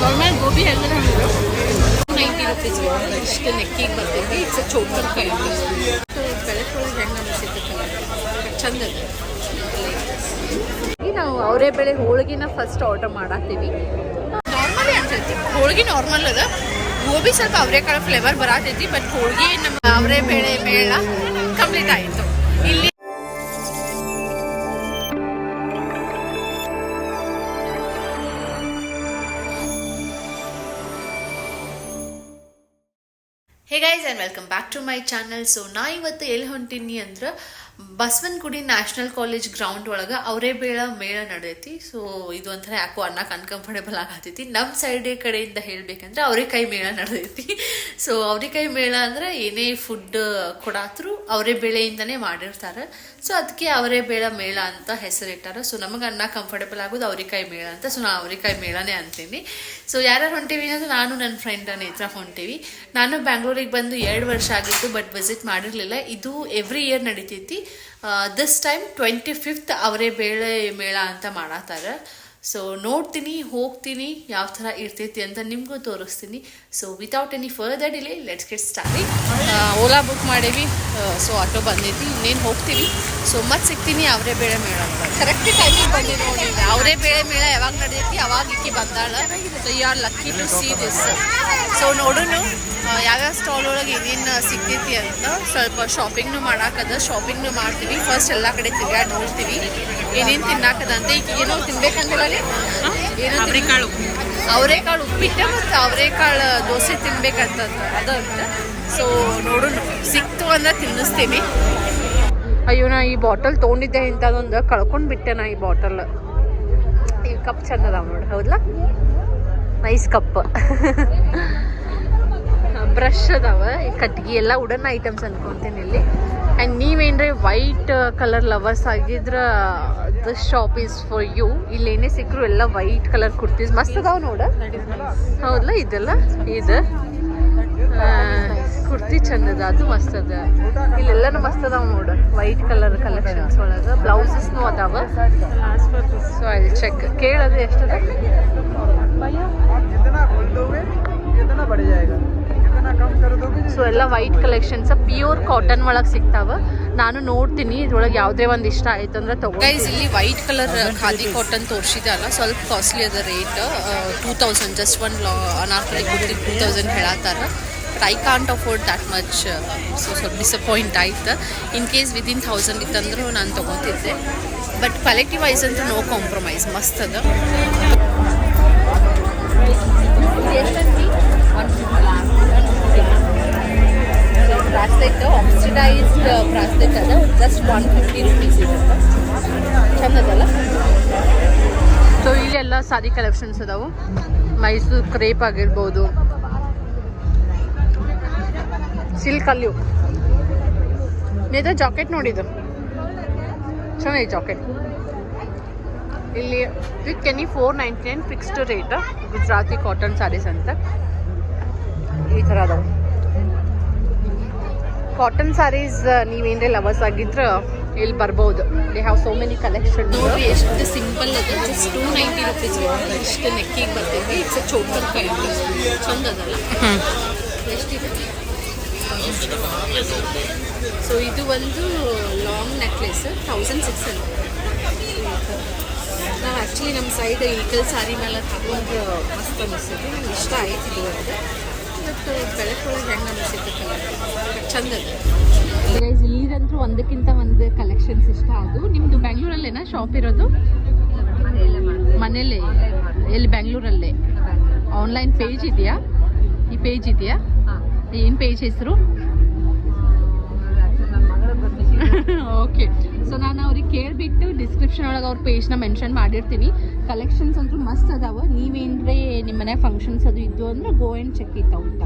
Normal gobi ಹೇಳಿದ್ರೆ ninety rupees ಇಷ್ಟು ನೆಕ್ಕಿಗೆ ಬರ್ತೈತಿ ಇಟ್ಸ್ ಚೋಕರ್ ಕೈ ಬೆಳಕೊಳಗೆ ಹೆಂಗೆ ಅನಿಸುತ್ತೆ ಚಂದ ಈಗ ನಾವು ಅವರೇ ಬೆಳೆ ಹೋಳಿಗೆನ ಫಸ್ಟ್ ಆರ್ಡರ್ ಮಾಡತ್ತೀವಿ. ನಾರ್ಮಲಿ ಅನ್ಸೈತಿ ಹೋಳಿಗೆ ನಾರ್ಮಲ್ ಅದ. ಗೋಬಿ ಸ್ವಲ್ಪ ಅವರೆಕಾಳು ಫ್ಲೇವರ್ ಬರತೈತಿ ಬಟ್ ಹೋಳಿಗೆ ನಮ್ಮ ಅವರೇ ಬೇಳೆ ಮೇಳ ಕಂಪ್ಲೀಟ್ ಆಯಿತು. ಇಲ್ಲಿ and welcome back to my channel so ನಾ ಇವತ್ತು ಎಲ್ಲಿ ಹೊಂಟೀನಿ ಅಂದ್ರೆ ಬಸವನಗುಡಿ ನ್ಯಾಷನಲ್ ಕಾಲೇಜ್ ಗ್ರೌಂಡ್ ಒಳಗೆ ಅವರೇ ಬೇಳ ಮೇಳ ನಡೆದೈತಿ ಸೊ ಇದು ಒಂಥರ ಯಾಕೋ ಅನ್ನಕ್ಕೆ ಅನ್ಕಂಫರ್ಟೇಬಲ್ ಆಗತೈತಿ ನಮ್ಮ ಸೈಡ್ ಕಡೆಯಿಂದ ಹೇಳ್ಬೇಕಂದ್ರೆ ಅವರೇಕಾಯಿ ಮೇಳ ನಡೆದೈತಿ ಸೊ ಅವರೇಕಾಯಿ ಮೇಳ ಅಂದ್ರೆ ಏನೇ ಫುಡ್ ಕೊಡಾತ್ರು ಅವರೇ ಬೇಳೆಯಿಂದನೇ ಮಾಡಿರ್ತಾರೆ. ಸೊ ಅದಕ್ಕೆ ಅವರೇ ಬೇಳ ಮೇಳ ಅಂತ ಹೆಸರಿಟ್ಟಾರ. ಸೊ ನಮಗೆ ಅನ್ನ ಕಂಫರ್ಟೇಬಲ್ ಆಗೋದು ಅವರಿಕಾಯಿ ಮೇಳ ಅಂತ. ಸೊ ನಾ ಕೈ ಮೇಳನೇ ಅಂತೀನಿ. ಸೊ ಯಾರ್ಯಾರು ಹೊಂಟೀವಿ ಅಂದ್ರೆ ನಾನು ನನ್ನ ಫ್ರೆಂಡ್ ನೇತ್ರ ಹೊಂಟೀವಿ. ನಾನು ಬ್ಯಾಂಗ್ಳೂರಿಗೆ ಬಂದು ಎರಡು ವರ್ಷ ಆಗಿತ್ತು ಬಟ್ ವಿಸಿಟ್ ಮಾಡಿರಲಿಲ್ಲ. ಇದು ಎವ್ರಿ ಇಯರ್ ನಡೀತೈತಿ. ದಿಸ್ ಟೈಮ್ ಟ್ವೆಂಟಿ ಫಿಫ್ತ್ ಅವರೇ ಬೇಳೆ ಮೇಳ ಅಂತ ಮಾಡತ್ತಾರೆ. ಸೊ ನೋಡ್ತೀನಿ ಹೋಗ್ತೀನಿ ಯಾವ ಥರ ಇರ್ತೈತಿ ಅಂತ ನಿಮಗೂ ತೋರಿಸ್ತೀನಿ. So without any further delay let's get start Ola book ಮಾಡೀವಿ. ಸೊ ಆಟೋ ಬಂದೈತಿ. ಇನ್ನೇನು ಹೋಗ್ತೀವಿ? ಸೊ ಮತ್ತೆ ಸಿಗ್ತೀನಿ ಅವರೇ ಬೇಳೆ ಮೇಳ ಅಂತ. ಕರೆಕ್ಟ್ ಟೈಮಿಗೆ ಬಂದಿ ನೋಡಿ ಅವರೇ ಬೇಳೆ ಮೇಳ ಯಾವಾಗ ನಡೆದೈತಿ ಅವಾಗ ಇಕ್ಕಿ ಬಂದಾಳ. So you are lucky to see this so ನೋಡೋಣ ಯಾವ್ಯಾವ ಸ್ಟಾಲ್ ಒಳಗೆ ಏನೇನು ಸಿಗ್ತೈತಿ ಅಂತ. ಸ್ವಲ್ಪ ಶಾಪಿಂಗ್ನು ಮಾಡಾಕದ. ಶಾಪಿಂಗ್ನು ಮಾಡ್ತೀವಿ. ಫಸ್ಟ್ ಎಲ್ಲ ಕಡೆ ತಿರ್ಗಾಡಿ ನೋಡ್ತೀವಿ. ಏನೇನು ತಿನ್ನಾಕದ ಅಂತ ಈಗ ಏನೋ ತಿನ್ಬೇಕಂತಿಲ್ಲ ರೀ ಏನೋ ಅವರೆಕಾಳು. ಅವರೆಕಾಳು ಉಪ್ಪಿಟ್ಟು ಮತ್ತು ಅವರೆಕಾಳು ದೋಸೆ ತಿನ್ಬೇಕಂತ ಅದು ಅಂತ. ಸೊ ನೋಡೋಣ ಸಿಕ್ತು ಅಂದ್ರೆ ತಿನ್ನಿಸ್ತೀನಿ. ಅಯ್ಯೋ ನಾ ಈ ಬಾಟಲ್ ತೊಗೊಂಡಿದ್ದೆ ಇಂಥದ್ದೊಂದು ಕಳ್ಕೊಂಡು ಬಿಟ್ಟೆ ನಾ ಈ ಬಾಟಲ್ ಈ ಕಪ್ ಚಂದ ಅದಾವ ನೋಡಿ. ಹೌದಲ್ಲ ನೈಸ್ ಕಪ್ ಬ್ರಷ್ ಅದಾವ. ಈ ಕಟ್ಟಿಗೆ ಎಲ್ಲ ಉಡನ್ ಐಟಮ್ಸ್ ಅನ್ಕೊಂತೀನಿ ಇಲ್ಲಿ. ಆ್ಯಂಡ್ ನೀವೇನ್ರೆ ವೈಟ್ ಕಲರ್ ಲವರ್ಸ್ ಆಗಿದ್ರೆ this shop is for you ಇಲ್ಲಿ ಏನೇ ಸಿಕ್ಕರು ಎಲ್ಲ ವೈಟ್ ಕಲರ್ ಕುರ್ತೀಸ್ ಮಸ್ತ್ ಅದಾವ ನೋಡ. ಹೌದಲ್ಲ ಇದೆಲ್ಲ? ಇದು? ಕುರ್ತಿ ಚಂದದ ಅದ. ಅದು ಮಸ್ತ್ ಅದ. ಇಲ್ಲೆಲ್ಲನೂ ಮಸ್ತ್ ಅದಾವ ನೋಡ. ವೈಟ್ ಕಲರ್ ಕಲೆಕ್ಷನ್ಸ್ ಒಳಗೆ. ಬ್ಲೌಸಸ್ನು ಅದಾವ. ಸೊ ಐ ಚೆಕ್ ಕೇಳೋದು ಎಷ್ಟದ? ಸೊ ಎಲ್ಲ ವೈಟ್ ಕಲೆಕ್ಷನ್ಸ್ ಪ್ಯೂರ್ ಕಾಟನ್ ಒಳಗೆ ಸಿಗ್ತಾವ. ನಾನು ನೋಡ್ತೀನಿ, ಇದ್ರೊಳಗೆ ಯಾವುದೇ ಒಂದು ಇಷ್ಟ ಆಯ್ತು ಅಂದ್ರೆ ಗೈಸ್ ಇಲ್ಲಿ ವೈಟ್ ಕಲರ್ ಖಾದಿ ಕಾಟನ್ ತೋರಿಸಿದಲ್ಲ ಸ್ವಲ್ಪ ಕಾಸ್ಟ್ಲಿ ಅದ rate two thousand just one anarkali kurti two thousand ಹೇಳತ್ತಾರ. I can't afford that much so ಸ್ವಲ್ಪ ಡಿಸಪಾಯಿಂಟ್ ಆಯ್ತು. ಇನ್ ಕೇಸ್ ವಿದಿನ್ ಥೌಸಂಡ್ ಇತ್ತಂದ್ರೂ ನಾನು ತೊಗೊತಿದ್ದೆ. ಬಟ್ ಕ್ವಾಲಿಟಿ ವೈಸ್ ಅಂತೂ ನೋ ಕಾಂಪ್ರಮೈಸ್ ಮಸ್ತ್ ಅದ. ಅದ ಜಸ್ಟ್ ಒನ್ ಫಿಫ್ಟಿ ರುಪೀಸ್ ಇರುತ್ತೆ. ಚೆನ್ನದಲ್ಲ ಸೊ ಇಲ್ಲೆಲ್ಲ ಸಾರಿ ಕಲೆಕ್ಷನ್ಸ್ ಅದಾವು ಮೈಸೂರು ಕ್ರೇಪ್ ಆಗಿರ್ಬೋದು. ಸಿಲ್ಕ್ ಅಲ್ಲಿ. ನೇದ ಜಾಕೆಟ್ ನೋಡಿದ್ದು ಚೆನ್ನಾಗಿ ಜಾಕೆಟ್ ಇಲ್ಲಿ with ಕೆನಿ four ninety nine fixed rate Gujarati cotton saris ಅಂತ. ಈ ಥರ ಅದಾವೆ ಕಾಟನ್ ಸ್ಯಾರೀಸ್ ನೀವೇನ್ರೆ ಲವರ್ಸ್ ಆಗಿದ್ರ ಇಲ್ಲಿ ಬರ್ಬೋದು. They have so many collection ನೋಡಿ ಎಷ್ಟು ಸಿಂಪಲ್ ಅದ. ಜಸ್ಟ್ ಟೂ ನೈಂಟಿ ರುಪೀಸ್ ಇಷ್ಟು ನೆಕ್ಕಿಗೆ ಬರ್ತೈತಿ ಇಟ್ಸ್ ಚೋಕರ್ ಚಂದ ಅದಲ್ಲ. ಎಷ್ಟಿದೆ? ಸೊ ಇದು ಒಂದು long necklace thousand six hundred ನಾವು ಆ್ಯಕ್ಚುಲಿ ನಮ್ಮ ಸೈಡ್ ಈಕಲ್ ಸಾರಿ ಮೇಲೆ ತಗೊಂಡು ಮಸ್ತ್ ನಂಗೆ ಇಷ್ಟ ಆಯ್ತು ಇದು. ಬಟ್ ಬೆಳಕೊಳಗೆ ಹೆಂಗೆ ಅನಿಸುತ್ತೆ ಕಲರ್ ಚಂದ ಇಲ್ಲಿದಂತೂ ಒಂದಕ್ಕಿಂತ ಒಂದು ಕಲೆಕ್ಷನ್ಸ್ ಇಷ್ಟ ಅದು. ನಿಮ್ಮದು ಬ್ಯಾಂಗ್ಳೂರಲ್ಲೇನಾ ಶಾಪ್ ಇರೋದು? ಮನೇಲೆ ಎಲ್ಲಿ? ಬ್ಯಾಂಗ್ಳೂರಲ್ಲೇ ಆನ್ಲೈನ್ ಪೇಜ್ ಇದೆಯಾ? ಈ ಪೇಜ್ ಇದೆಯಾ? ಏನು ಪೇಜ್ ಹೆಸರು? ಓಕೆ ಸೊ ನಾನು ಅವ್ರಿಗೆ ಕೇಳಿಬಿಟ್ಟು ಡಿಸ್ಕ್ರಿಪ್ಷನ್ ಒಳಗೆ ಅವ್ರ ಪೇಜ್ನ ಮೆನ್ಷನ್ ಮಾಡಿರ್ತೀನಿ. ಕಲೆಕ್ಷನ್ಸ್ ಅಂತೂ ಮಸ್ತ್ ಅದಾವೆ. ನೀವೇನರೇ ನಿಮ್ಮ ಮನೆ ಫಂಕ್ಷನ್ಸ್ ಅದು ಇದ್ದು ಅಂದ್ರೆ ಗೋ ಆ್ಯಂಡ್ ಚೆಕ್ ಇತ್ತು ಊಟ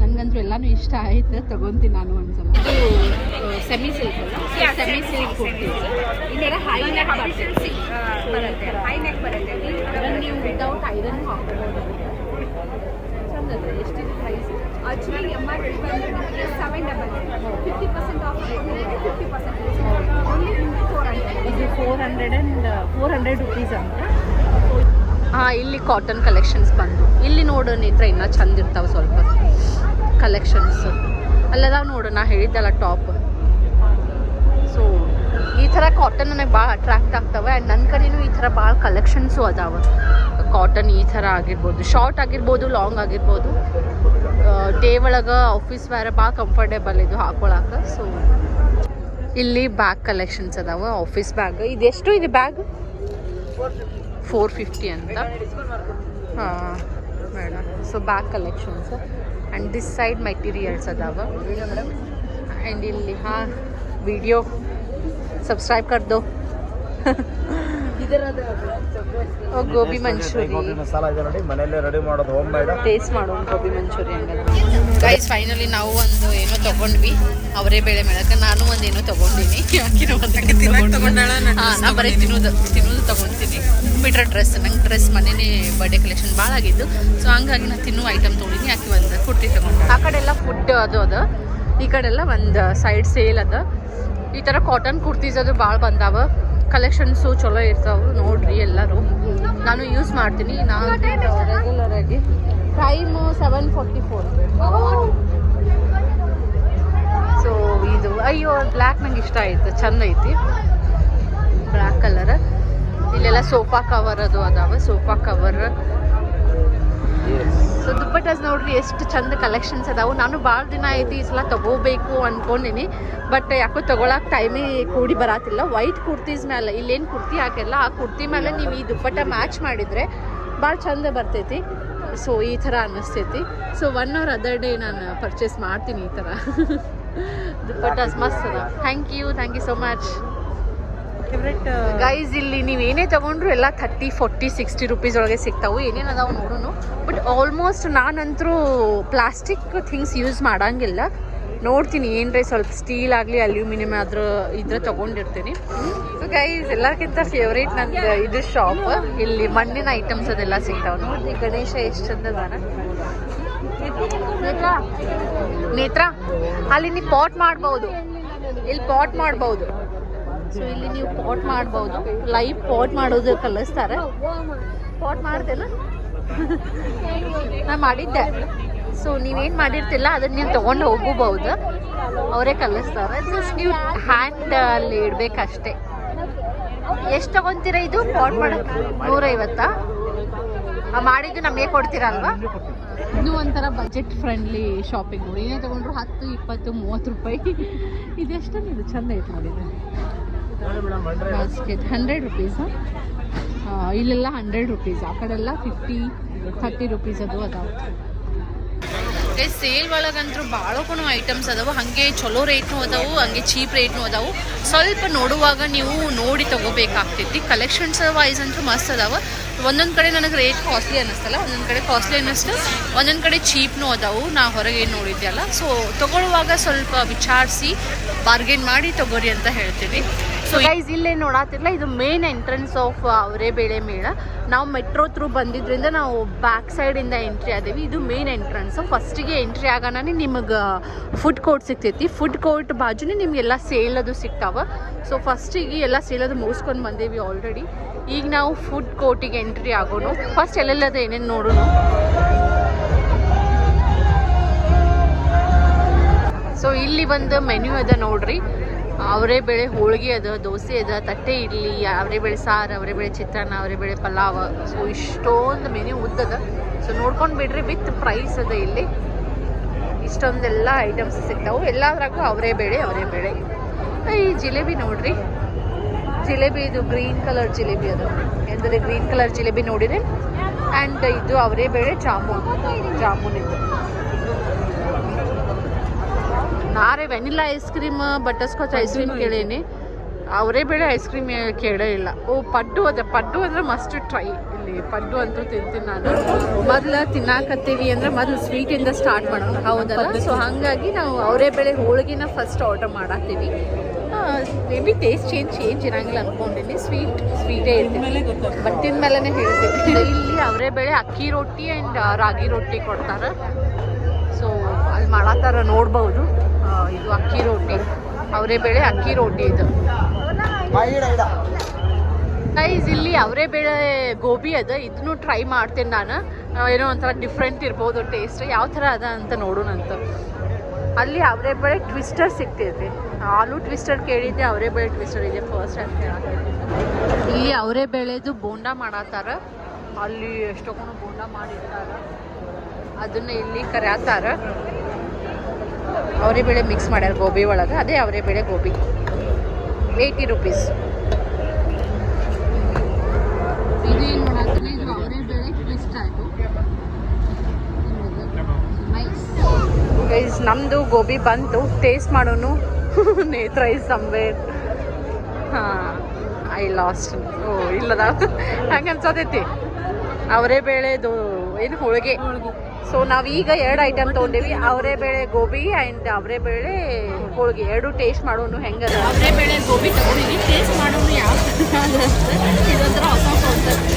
ನನಗಂತೂ ಎಲ್ಲನೂ ಇಷ್ಟ ಆಯ್ತು. ತಗೊಂತೀನಿ ನಾನು ಒಂದ್ಸಲ. ಸೆಮಿ ಸಿಲ್ಕ್ ಸೆಮಿ ಸಿಲ್ಕ್ ಕೊಡ್ತೀವಿ. ಇದರ ಹೈ ನೆಕ್ ಬರುತ್ತೆ. ಹೈ ನೆಕ್ ಬರುತ್ತೆ. ನೀವು ವಿತೌಟ್ ಐರನ್ ಹಾಕೋಬೋದು ಚಂದ ಎಷ್ಟಿದೆ price actually seven hundred and four hundred rupees ಅಂತ. ಹಾಂ, ಇಲ್ಲಿ ಕಾಟನ್ ಕಲೆಕ್ಷನ್ಸ್ ಬಂದು. ಇಲ್ಲಿ ನೋಡು ನೇತ್ರ ಇನ್ನೂ ಚಂದ ಇರ್ತಾವೆ ಸ್ವಲ್ಪ ಕಲೆಕ್ಷನ್ಸ್ ಅಲ್ಲದಾವ ನೋಡು, ನಾ ಹೇಳಿದ್ದಲ್ಲ ಟಾಪ್ ಸೊ ಈ ಥರ ಕಾಟನ್ ನನಗೆ ಭಾಳ ಅಟ್ರಾಕ್ಟ್ ಆಗ್ತವೆ. ಆ್ಯಂಡ್ ನನ್ನ ಕಡೆನೂ ಈ ಥರ ಭಾಳ ಕಲೆಕ್ಷನ್ಸು ಅದಾವೆ. ಕಾಟನ್ ಈ ಥರ ಆಗಿರ್ಬೋದು ಶಾರ್ಟ್ ಆಗಿರ್ಬೋದು ಲಾಂಗ್ ಆಗಿರ್ಬೋದು. ಡೇ ಒಳಗೆ ಆಫೀಸ್ ವೇರ್ ಭಾಳ ಕಂಫರ್ಟೇಬಲ್ ಇದು ಹಾಕೊಳಕ್ಕೆ ಸೊ ಇಲ್ಲಿ ಬ್ಯಾಗ್ ಕಲೆಕ್ಷನ್ಸ್ ಅದಾವ ಆಫೀಸ್ ಬ್ಯಾಗ್ ಇದೆಷ್ಟು ಇದೆ ಬ್ಯಾಗ್ ಫೋರ್ ಫಿಫ್ಟಿ ಅಂತ. ಹಾಂ, ಬೇಡ. So bag collections and this side materials ಅದಾವ. ಆ್ಯಂಡ್ ಇಲ್ಲಿ, ಹಾಂ ವಿಡಿಯೋ ಸಬ್ಸ್ಕ್ರೈಬ್ ಕರ್ದು. ಗೋಬಿ ಮಂಚೂರಿ. ಗೋಬಿ ಮಸಾಲ ಇದೆ ನೋಡಿ. ಮನೆಯಲ್ಲೇ ರೆಡಿ ಮಾಡೋದು ಹೋಮ್ ಮೇಡ್ ಟೇಸ್ಟ್ ಮಾಡೋಣ ಗೋಬಿ ಮಂಚೂರಿ ಗೈಸ್ ಫೈನಲಿ ನಾವು ಒಂದು ಏನೋ ತಗೊಂಡ್ವಿ. ಅವರೇ ಬೇಳೆ ಮೇಳಕ್ಕೆ. ನಾನು ಒಂದು ಏನೋ ತಗೊಂಡಿನಿ. ಆಕಿನೂ ಒಂದು ಹಾಂ ನಾ ಬರೀ ತಿನ್ನೋದು ತಿನ್ನೋದು ತಗೊಂತೀನಿ ಬಿಟ್ರೆ ಡ್ರೆಸ್ ನಂಗೆ ಡ್ರೆಸ್ ಮನೇನೆ ಬರ್ಡೇ ಕಲೆಕ್ಷನ್ ಭಾಳ ಆಗಿದ್ದು. ಸೊ ಹಂಗಾಗಿ ನಾನು ತಿನ್ನೋ ಐಟಮ್ ತೊಗೊಂಡಿನಿ. ಯಾಕೆ ಒಂದು ಕುರ್ತಿ ತಗೊಂಡು. ಆ ಕಡೆ ಎಲ್ಲ ಫುಡ್ ಅದು ಅದ. ಈ ಕಡೆ ಎಲ್ಲ ಒಂದು ಸೈಡ್ ಸೇಲ್ ಅದ. ಈ ಥರ ಕಾಟನ್ ಕುರ್ತೀಸ್ ಅದು ಭಾಳ ಬಂದಾವ. ಕಲೆಕ್ಷನ್ಸು ಚಲೋ ಇರ್ತಾವೆ, ನೋಡ್ರಿ ಎಲ್ಲರೂ. ನಾನು ಯೂಸ್ ಮಾಡ್ತೀನಿ, ನಾನು ರೆಗ್ಯುಲರ್ ಆಗಿ. Time seven forty four so ಇದು, ಅಯ್ಯೋ ಬ್ಲ್ಯಾಕ್ ನಂಗೆ ಇಷ್ಟ ಆಯ್ತು, ಚಂದ ಐತಿ. ಬ್ಲ್ಯಾಕ್ ಕಲರ್ ಇಲ್ಲೆಲ್ಲ ಸೋಫಾ ಕವರ್ ಅದು ಅದಾವ ಸೋಫಾ ಕವರ್ ಸೊ ದುಪ್ಪಟ್ಟಸ್ ನೋಡ್ರಿ ಎಷ್ಟು ಚಂದ ಕಲೆಕ್ಷನ್ಸ್ ಅದಾವು. ನಾನು ಭಾಳ ದಿನ ಐತಿ ಈ ಸಲ ತಗೋಬೇಕು ಅನ್ಕೊಂಡಿನಿ. ಬಟ್ ಯಾಕೋ ತಗೊಳಕ್ ಟೈಮೇ ಕೂಡಿ ಬರಾತಿಲ್ಲ. ವೈಟ್ ಕುರ್ತೀಸ್ ಮೇಲೆ ಇಲ್ಲೇನು ಕುರ್ತಿ ಹಾಕಿಲ್ಲ, ಆ ಕುರ್ತಿ ಮೇಲೆ ನೀವು ಈ ದುಪ್ಪಟ್ಟ ಮ್ಯಾಚ್ ಮಾಡಿದರೆ ಭಾಳ ಚಂದ ಬರ್ತೈತಿ. ಸೊ ಈ ಥರ ಅನ್ನಿಸ್ತೈತಿ. So one hour other day ನಾನು ಪರ್ಚೇಸ್ ಮಾಡ್ತೀನಿ ಈ ಥರ. ದುಪ್ಪಟ್ಟ ಮಸ್ತ್ ಅದ thank you thank you so much guys ಇಲ್ಲಿ ನೀವು ಏನೇ ತಗೊಂಡ್ರು ಎಲ್ಲ ಥರ್ಟಿ ಫೋರ್ಟಿ ಸಿಕ್ಸ್ಟಿ ರುಪೀಸ್ ಒಳಗೆ ಸಿಗ್ತಾವು. ಏನೇನು ಅದಾವೆ ನೋಡೋಣ ಬಟ್ ಆಲ್ಮೋಸ್ಟ್ ನಾನಂತರೂ ಪ್ಲಾಸ್ಟಿಕ್ ಥಿಂಗ್ಸ್ ಯೂಸ್ ಮಾಡಂಗಿಲ್ಲ. ನೋಡ್ತೀನಿ, ಏನ್ರೀ ಸ್ವಲ್ಪ ಸ್ಟೀಲ್ ಆಗಲಿ ಅಲ್ಯೂಮಿನಿಯಂ ಆದ್ರೂ ಇದ್ರೆ ತಗೊಂಡಿರ್ತೀನಿ. ಸೊ ಗೈಸ್ ಎಲ್ಲಕ್ಕಿಂತ ಫೇವ್ರೇಟ್ ನಂದು ಇದು ಶಾಪ್ ಇಲ್ಲಿ ಮಣ್ಣಿನ ಐಟಮ್ಸ್ ಅದೆಲ್ಲ ಸಿಗ್ತಾವೆ. ನೋಡಿ ಗಣೇಶ ಎಷ್ಟು ಚಂದ ನೇತ್ರ? ಅಲ್ಲಿ ನೀವು ಪಾಟ್ ಮಾಡ್ಬೋದು. ಇಲ್ಲಿ ಪಾಟ್ ಮಾಡ್ಬೋದು. ಸೊ ಇಲ್ಲಿ ನೀವು ಪಾಟ್ ಮಾಡ್ಬೋದು. ಲೈವ್ ಪಾಟ್ ಮಾಡೋದು ಕಲಿಸ್ತಾರೆ. ಪಾಟ್ ಮಾಡ್ತೇನ ನಾ ಮಾಡಿದ್ದೆ. ಸೊ ನೀವೇನು ಮಾಡಿರ್ತಿಲ್ಲ, ಅದನ್ನ ನೀವು ತೊಗೊಂಡು ಹೋಗಬಹುದು ಅವರೇ ಕಲಿಸ್ತಾರೆ. ಜಸ್ಟ್ ನೀವು ಹ್ಯಾಂಡ್ ಅಲ್ಲಿ ಇಡ್ಬೇಕಷ್ಟೇ. ಎಷ್ಟು ತಗೊಂತೀರ ಇದು? ಪಾಟ್ ಮಾಡೋಕ್ಕೆ ನೂರೈವತ್ತಾ? ಮಾಡಿದ್ದು ನಮಗೆ ಕೊಡ್ತೀರಲ್ವಾ ಇದು ಒಂಥರ ಬಜೆಟ್ ಫ್ರೆಂಡ್ಲಿ ಶಾಪಿಂಗ್ ಏನೇ ತಗೊಂಡ್ರು ಹತ್ತು, ಇಪ್ಪತ್ತು, ಮೂವತ್ತು ರೂಪಾಯಿ. ಇದೆಷ್ಟು ಇದು? ಚಂದ ಐತೆ ನೋಡಿದ್ರೆ. ಬಾಸ್ಕೆಟ್ ಹಂಡ್ರೆಡ್ ರುಪೀಸಾ ಇಲ್ಲೆಲ್ಲ ಹಂಡ್ರೆಡ್ ರುಪೀಸ್ ಆ ಕಡೆ ಎಲ್ಲ ಫಿಫ್ಟಿ ಥರ್ಟಿ ರುಪೀಸ್ ಅದು ಅದಾವೆ. ಸೇಲ್ ಒಳಗಂತೂ ಭಾಳ ಕೂಡ ಐಟಮ್ಸ್ ಅದಾವು. ಹಾಗೆ ಚಲೋ ರೇಟ್ನು ಅದಾವು, ಹಂಗೆ ಚೀಪ್ ರೇಟ್ನು ಅದಾವು. ಸ್ವಲ್ಪ ನೋಡುವಾಗ ನೀವು ನೋಡಿ ತಗೋಬೇಕಾಗ್ತೈತಿ. ಕಲೆಕ್ಷನ್ಸ್ ವೈಸ್ ಅಂತೂ ಮಸ್ತ್ ಅದಾವ. ಒಂದೊಂದು ಕಡೆ ನನಗೆ ರೇಟ್ ಕಾಸ್ಟ್ಲಿ ಅನ್ನಿಸ್ತಲ್ಲ, ಒಂದೊಂದು ಕಡೆ ಕಾಸ್ಟ್ಲಿ ಅನ್ನಿಸ್ತು. ಒಂದೊಂದು ಕಡೆ ಚೀಪ್ನು ಅದಾವು. ನಾ ಹೊರಗೆ ನೋಡಿದ್ದೆ ಅಲ್ಲ. ಸೊ ತಗೊಳ್ಳುವಾಗ ಸ್ವಲ್ಪ ವಿಚಾರಿಸಿ ಬಾರ್ಗೇನ್ ಮಾಡಿ ತಗೋರಿ ಅಂತ ಹೇಳ್ತೀನಿ. ಸೊ ಗೈಸ್ ಇಲ್ಲೇ ನೋಡಾತಿರ್ಲ ಇದು ಮೇನ್ ಎಂಟ್ರೆನ್ಸ್ ಆಫ್ ಅವರೇ ಬೇಳೆ ಮೇಳ. ನಾವು ಮೆಟ್ರೋ ಥ್ರೂ ಬಂದಿದ್ರಿಂದ ನಾವು ಬ್ಯಾಕ್ ಸೈಡಿಂದ ಎಂಟ್ರಿ ಆದೇವಿ. ಇದು ಮೇನ್ ಎಂಟ್ರೆನ್ಸ್ ಫಸ್ಟಿಗೆ ಎಂಟ್ರಿ ಆಗೋಣ ನಿಮಗೆ ಫುಡ್ ಕೋರ್ಟ್ ಸಿಗ್ತೈತಿ. ಫುಡ್ ಕೋರ್ಟ್ ಬಾಜುನೇ ನಿಮಗೆಲ್ಲ ಸೇಲ್ ಅದು ಸಿಗ್ತಾವ. ಸೊ ಫಸ್ಟಿಗೆ ಎಲ್ಲ ಸೇಲ್ ಅದು ಮುಗಿಸ್ಕೊಂಡು ಬಂದೇವಿ ಆಲ್ರೆಡಿ ಈಗ ನಾವು ಫುಡ್ ಕೋರ್ಟಿಗೆ ಎಂಟ್ರಿ ಆಗೋಣ. ಫಸ್ಟ್ ಎಲ್ಲೆಲ್ಲದ ಏನೇನು ನೋಡೋಣ ಸೊ ಇಲ್ಲಿ ಒಂದು ಮೆನ್ಯೂ ಅದ ನೋಡ್ರಿ. ಅವರೇ ಬೇಳೆ ಹೋಳಿಗೆ ಅದ, ದೋಸೆ ಅದ, ತಟ್ಟೆ ಇಡ್ಲಿ, ಅವರೇ ಬೇಳೆ ಸಾರು, ಅವರೇ ಬೇಳೆ ಚಿತ್ರಾನ್ನ, ಅವರೇ ಬೇಳೆ ಪಲಾವ್. ಸೊ ಇಷ್ಟೊಂದು ಮೆನ್ಯೂ ಉದ್ದದ. ಸೊ ನೋಡ್ಕೊಂಡು ಬಿಡ್ರಿ ವಿತ್ ಪ್ರೈಸ್ ಅದ ಇಲ್ಲಿ. ಇಷ್ಟೊಂದೆಲ್ಲ ಐಟಮ್ಸ್ ಸಿಗ್ತಾವೆ. ಎಲ್ಲದ್ರಾಗೂ ಅವರೇ ಬೇಳೆ ಅವರೇ ಬೇಳೆ. ಈ ಜಿಲೇಬಿ ನೋಡ್ರಿ. ಜಿಲೇಬಿ ಇದು ಗ್ರೀನ್ ಕಲರ್ ಜಿಲೇಬಿ ಅದು. ಎಂದರೆ ಗ್ರೀನ್ ಕಲರ್ ಜಿಲೇಬಿ ನೋಡಿರಿ? ಆ್ಯಂಡ್ ಇದು ಅವರೇ ಬೇಳೆ ಜಾಮೂನ್. ಜಾಮೂನ್ ಇದು. ನಾರೇ vanilla ice cream butterscotch ice cream ಕೇಳೇನಿ. ಅವರೇ ಬೇಳೆ ಐಸ್ ಕ್ರೀಮ್ ಕೇಳೇ ಇಲ್ಲ. ಓ ಪಡ್ಡು ಅದ ಪಡ್ಡು ಅಂದ್ರೆ ಮಸ್ಟ್ ಟ್ರೈ ಇಲ್ಲಿ. ಪಡ್ಡು ಅಂತೂ ತಿಂತೀನಿ ನಾನು. ಮೊದಲು ತಿನ್ನಾಕತ್ತೀವಿ ಅಂದ್ರೆ ಮೊದಲು ಸ್ವೀಟಿಂದ ಸ್ಟಾರ್ಟ್ ಮಾಡೋಣ. ಹೌದಲ್ಲ? ಸೊ ಹಾಗಾಗಿ ನಾವು ಅವರೇ ಬೇಳೆ ಹೋಳಿಗೆನ ಫಸ್ಟ್ ಆರ್ಡರ್ ಮಾಡತ್ತೀವಿ. Maybe taste change change ಇರಂಗಿಲ್ಲ ಅನ್ಕೊಂಡಿನಿ. ಸ್ವೀಟ್ ಸ್ವೀಟೇ ಇರ್ತೀನಿ. ಬಟ್ಟಿನ ಮೇಲೆ ಹೇಳ್ತೀನಿ. ಇಲ್ಲಿ ಅವರೇ ಬೇಳೆ ಅಕ್ಕಿ ರೊಟ್ಟಿ ಆ್ಯಂಡ್ ರಾಗಿ ರೊಟ್ಟಿ ಕೊಡ್ತಾರೆ. ಸೊ ಅಲ್ಲಿ ಮಾಡತ್ತಾರ ನೋಡ್ಬೋದು. ಇದು ಅಕ್ಕಿ ರೋಟಿ. ಅವರೇ ಬೇಳೆ, ಅಕ್ಕಿ ರೋಟಿ ಇದು. ಗೈಸ್ ಇಲ್ಲಿ ಅವರೇ ಬೇಳೆ ಗೋಬಿ ಅದ. ಇದನ್ನು ಟ್ರೈ ಮಾಡ್ತೇನೆ ನಾನು. ಏನೋ ಒಂಥರ ಡಿಫ್ರೆಂಟ್ ಇರ್ಬೋದು ಟೇಸ್ಟ್ ಯಾವ ಥರ ಅದ ಅಂತ ನೋಡೋಣಂತ ಅಲ್ಲಿ ಅವರೇ ಬೇಳೆ ಟ್ವಿಸ್ಟರ್ ಸಿಗ್ತೈತಿ. ಆಲೂ ಟ್ವಿಸ್ಟರ್ ಕೇಳಿದ್ದೆ, ಅವರೇ ಬೇಳೆ ಟ್ವಿಸ್ಟರ್ ಇದೆ. ಫಸ್ಟ್ ಕೇಳಿ ಇಲ್ಲಿ ಅವರೇ ಬೇಳೆದು ಬೋಂಡ ಮಾಡತ್ತಾರ. ಅಲ್ಲಿ ಎಷ್ಟೊಕೊಂಡು ಬೋಂಡ ಮಾಡಿರ್ತಾರ. ಅದನ್ನ ಇಲ್ಲಿ ಕರ್ಯಾತಾರ. ಅವರೇ ಬೇಳೆ ಮಿಕ್ಸ್ ಮಾಡ್ಯಾರ ಗೋಬಿ ಒಳಗೆ. ಅದೇ ಅವರೇ ಬೇಳೆ ಗೋಬಿ. ಏಯ್ಟಿ ರುಪೀಸ್ ಇದು ಏನು ಮಾಡತ್ತೀನಿ ಇದು ಅವರೇ ಬೇಳೆ ಟ್ವಿಸ್ಟ್ ಆಯಿತು. ಗೈಸ್ ನಮ್ಮದು ಗೋಬಿ ಬಂತು. ಟೇಸ್ಟ್ ಮಾಡೋನು. ನೇತ್ರ ಇಸ್ ಸಂವೇರ್ ಹಾಂ ಐ ಲಾಸ್ಟ್ ಓ ಇಲ್ಲದ. ಹಂಗೆ ಅನ್ಸೋದೈತಿ ಅವರೇ ಬೇಳೆದು ಏನು ಹೋಳಿಗೆ. ಸೊ ನಾವು ಈಗ ಎರಡು ಐಟಮ್ ತೊಗೊಂಡೇವಿ. ಅವರೇ ಬೇಳೆ ಗೋಬಿ ಆ್ಯಂಡ್ ಅವರೇ ಬೇಳೆ ಹೋಳಿಗೆ. ಎರಡು ಟೇಸ್ಟ್ ಮಾಡೋನು ಹೆಂಗದ ಅವರೇ ಬೇಳೆ ಗೋಬಿ ತಗೊಂಡಿವಿ. ಟೇಸ್ಟ್ ಮಾಡೋನು ಯಾವ ಇದೊಂಥರ ಹೊಸ ಕಾನ್ಸೆಪ್ಟ್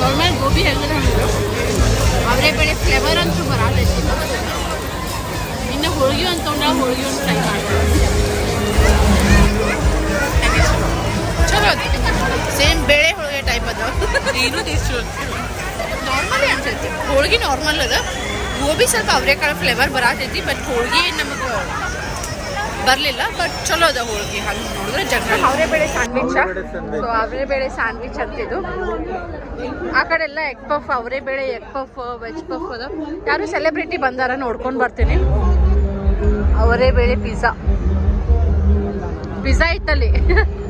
ನಾರ್ಮಲ್ ಗೋಬಿ ಹೆಂಗದ ಹಂಗೆ ಅವರೇ ಬೇಳೆ ಫ್ಲೇವರ್ ಅಂತೂ ಬರಲ್ಲ ಇನ್ನು ಹೋಳಿಗೆ ಅಂತ ನಾವು ಹೋಳಿಗೆ ಒಂದು ಟ್ರೈ ಮಾಡ್ತೀವಿ ಚಲೋ ಸೇಮ್ ಬೇಳೆ ಹೋಳಿಗೆ ಟೈಪ್ ಅದ. ಏನು ಟೇಸ್ಟ್ ನಾರ್ಮಲ್ ಅನ್ಸೈತಿ ಹೋಳಿಗೆ ನಾರ್ಮಲ್ ಅದ. ಗೋಬಿ ಸ್ವಲ್ಪ ಅವರೆಕಾಳು ಫ್ಲೇವರ್ ಬರಾತೈತಿ ಬಟ್ ಹೋಳಿಗೆ ನಮಗೆ ಬರಲಿಲ್ಲ ಬಟ್ ಚಲೋ ಅದ ಹೋಳಿಗೆ. ಹಂಗೆ ನೋಡಿದ್ರೆ ಜಗಳ ಅವರೇ ಬೇಳೆ ಸ್ಯಾಂಡ್ವಿಚ್ ಸೊ ಅವರೇ ಬೇಳೆ ಸ್ಯಾಂಡ್ವಿಚ್ ಅಂತಿದ್ದು ಆ ಕಡೆ ಎಲ್ಲ ಎಗ್ ಪಫ್ ಅವರೇ ಬೇಳೆ ಎಗ್ ಪಫ್ ವೆಜ್ ಪಫ್ ಅದ. ಯಾರು ಸೆಲೆಬ್ರಿಟಿ ಬಂದಾರ ನೋಡ್ಕೊಂಡು ಬರ್ತೀನಿ. ಅವರೇ ಬೇಳೆ ಪಿಜ್ಜಾ ಪಿಜ್ಜಾ ಇತ್ತಲ್ಲಿ.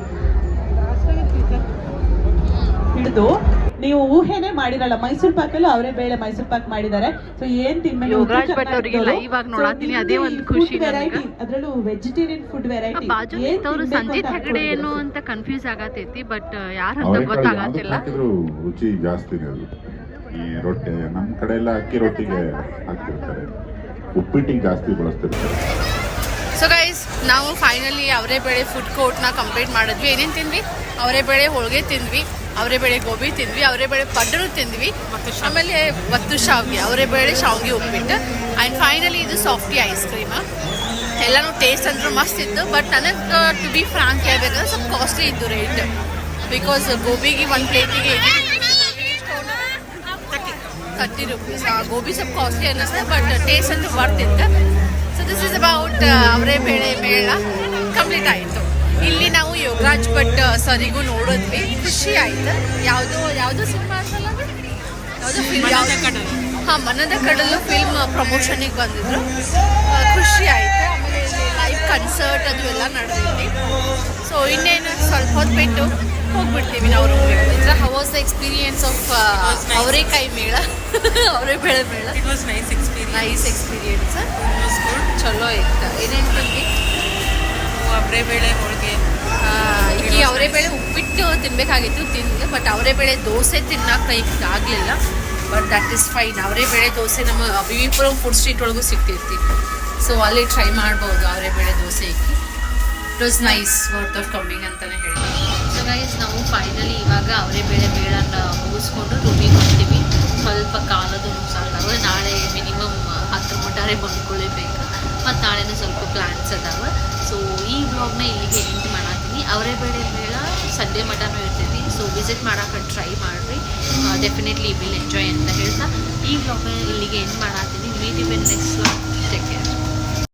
ಊಹೆನೆ ಮಾಡಿರಲ್ಲ. ಮೈಸೂರ್ ಪಾಕ್ ಅಲ್ಲೂ ಅವರೇ ಬೇಳೆ ಮೈಸೂರ್ ಪಾಕ್ ಮಾಡಿದ್ದಾರೆ. ಸೊ ಏನ್ ತಿನ್ಬೇಕು? ಯೋಗರಾಜ್ ಭಟ್ ಅವ್ರಿಗೆ live ಆಗಿ ನೋಡಾತೀನಿ, ಅದೇ ಒಂದು ಖುಷಿ ನನಗೆ. ವೆರೈಟಿ ಅದ್ರಲ್ಲೂ ವೆಜಿಟೇರಿಯನ್ ಫುಡ್ ವೆರೈಟಿ ನಿಂತವ್ರು ಸಂಜಿತ್ ಹೆಗಡೆ ಏನು ಅಂತ ಕನ್ಫ್ಯೂಸ್ ಆಗತೈತಿ ಬಟ್ ಯಾರಂತ ಅಂತ ಗೊತ್ತಾಗತ್ತಿಲ್ಲ. ರುಚಿ ಜಾಸ್ತಿ ಅದು. ಈ ರೊಟ್ಟಿ ನಮ್ಮ ಕಡೆ ಎಲ್ಲ ಅಕ್ಕಿ ರೊಟ್ಟಿಗೆ ಹಾಕ್ತಿರ್ತಾರೆ. ಉಪ್ಪಿಟ್ಟಿಗೆ ಜಾಸ್ತಿ ಬಳಸ್ತಿರ್ತಾರೆ. ಸೊ ಗೈಸ್ ನಾವು ಫೈನಲಿ ಅವರೇ ಬೇಳೆ ಫುಡ್ ಕೋರ್ಟ್ನ ಕಂಪ್ಲೀಟ್ ಮಾಡಿದ್ವಿ. ಏನೇನು ತಿಂದ್ವಿ? ಅವರೇ ಬೇಳೆ ಹೋಳಿಗೆ ತಿಂದ್ವಿ. ಅವರೇ ಬೇಳೆ ಗೋಬಿ ತಿಂದ್ವಿ, ಅವರೇ ಬೇಳೆ ಪಡ್ಡರು ತಿಂದ್ವಿ. ಆಮೇಲೆ ಒತ್ತು ಶಾವ್ಗೆ, ಅವರೇ ಬೇಳೆ ಶಾವ್ಗೆ ಉಪ್ಪಿಟ್ಟು. ಆ್ಯಂಡ್ ಫೈನಲಿ ಇದು ಸಾಫ್ಟಿ ಐಸ್ ಕ್ರೀಮ್ ಎಲ್ಲನೂ ಟೇಸ್ಟ್ ಅಂದರೂ ಮಸ್ತ್ ಇತ್ತು ಬಟ್ ನನಗೆ ಟು ಬಿ ಫ್ರಾಂಕ್ ಹೇಳ್ಬೇಕಂದ್ರೆ ಸ್ವಲ್ಪ ಕಾಸ್ಟ್ಲಿ ಇತ್ತು ರೇಟ್ ಬಿಕಾಸ್ ಗೋಬಿಗೆ ಒಂದು ಪ್ಲೇಟಿಗೆ ತರ್ಟಿ ರುಪೀಸ್ ಗೋಬಿ ಸ್ವಲ್ಪ ಕಾಸ್ಟ್ಲಿ ಅನ್ನಿಸ್ತದೆ ಬಟ್ ಟೇಸ್ಟ್ ಅಂತೂ ಬರ್ತಿತ್ತು ಸೊ ದಿಸ್ ಇಸ್ ಅಬೌಟ್ ಅವರೇ ಬೇಳೆ ಮೇಳ. ಕಂಪ್ಲೀಟ್ ಆಯಿತು. ಇಲ್ಲಿ ನಾವು ಯೋಗರಾಜ್ ಭಟ್ ಸರಿಗೂ ನೋಡಿದ್ವಿ. ಖುಷಿ ಆಯ್ತು. ಯಾವುದೋ ಯಾವುದೋ ಸಿನಿಮಾ ಅಂತಲ್ಲ ಯಾವುದು ಹಾಂ ಮನದ ಕಡಲು ಫಿಲ್ಮ್ ಪ್ರಮೋಷನಿಗೆ ಬಂದಿದ್ರು. ಖುಷಿ ಆಯ್ತು. ಆಮೇಲೆ ಇಲ್ಲಿ ಲೈವ್ ಕನ್ಸರ್ಟ್ ಅದು ಎಲ್ಲ ನಡೆದಿದ್ವಿ ಸೊ ಇನ್ನೇನು ಸ್ವಲ್ಪ ಹೊತ್ತು ಬಿಟ್ಟು ಹೋಗ್ಬಿಡ್ತೀವಿ ನಾವು ರೂಮಿಗೆ how was the experience of ಅವರೇಕಾಯಿ ಮೇಳ? ಅವರೇ ಬೇಳೆ ಮೇಳ? It was nice experience nice experience ಚಲೋ ಇತ್ತು. ಏನೇನು ತಿಂದ್ವಿ ಅವರೇ ಬೇಳೆ ಹೋಳಿಗೆ. ಈ ಅವರೇ ಬೇಳೆ ಉಪ್ಪಿಟ್ಟು ತಿನ್ಬೇಕಾಗಿತ್ತು ತಿಂದ್ವಿ ಬಟ್ ಅವರೇ ಬೇಳೆ ದೋಸೆ ತಿನ್ನಕ್ಕೆ ಆಗಲಿಲ್ಲ. ಬಟ್ ದಟ್ ಇಸ್ ಫೈನ್ ಅವರೇ ಬೇಳೆ ದೋಸೆ ನಮ್ಮ ವಿವಿಪುರಂ ಫುಡ್ ಸ್ಟ್ರೀಟ್ ಒಳಗೂ ಸಿಗ್ತಿರ್ತೀವಿ ಸೊ ಅಲ್ಲಿ ಟ್ರೈ ಮಾಡ್ಬೋದು ಅವರೇ ಬೇಳೆ ದೋಸೆ ಇಕ್ಕಿ it was nice worth of coming ಅಂತಲೇ ಹೇಳ್ತೀನಿ ಸೊ ಗೈಸ್ ನಾವು ಫೈನಲಿ ಇವಾಗ ಅವರೇ ಬೇಳೆ ಬೇಳನ್ನ ಮುಗಿಸ್ಕೊಂಡು ರೂಮಿಗೆ ಹೋಗ್ತೀವಿ. ಸ್ವಲ್ಪ ಕಾಲದ ನುಸಾಗ್ತಾವೆ ನಾಳೆ ಮಿನಿಮಮ್ ಹತ್ತು ಮುಟಾರೆ ಬಂದ್ಕೊಳ್ಳೇಬೇಕು. ಮತ್ತು ನಾಳೆನೂ ಸ್ವಲ್ಪ ಪ್ಲ್ಯಾನ್ಸ್ ಅದಾವೆ. ಸೊ ಈ ಬ್ಲಾಗ್ನ ಇಲ್ಲಿಗೆ ಎಂಟ್ ಮಾಡತ್ತೀನಿ ಅವರೇ ಬೇಳೆ ಬೇಳ ಸಂಡೇ ಮಟನೂ ಇರ್ತೈತಿ ಸೊ ವಿಸಿಟ್ ಮಾಡೋಕೆ ಟ್ರೈ ಮಾಡಿರಿ. ಡೆಫಿನೆಟ್ಲಿ ವಿಲ್ ಎಂಜಾಯ್ ಅಂತ ಹೇಳ್ತಾ. ಈ ಬ್ಲಾಗ್ನ ಇಲ್ಲಿಗೆ ಎಂಟ್ ಮಾಡತ್ತೀನಿ ಮೀಟ್ ಬಿನ್ ನೆಕ್ಸ್ಟ್ ವ್ಲಾಗ್ ಟೇಕ್ ಕೇರ್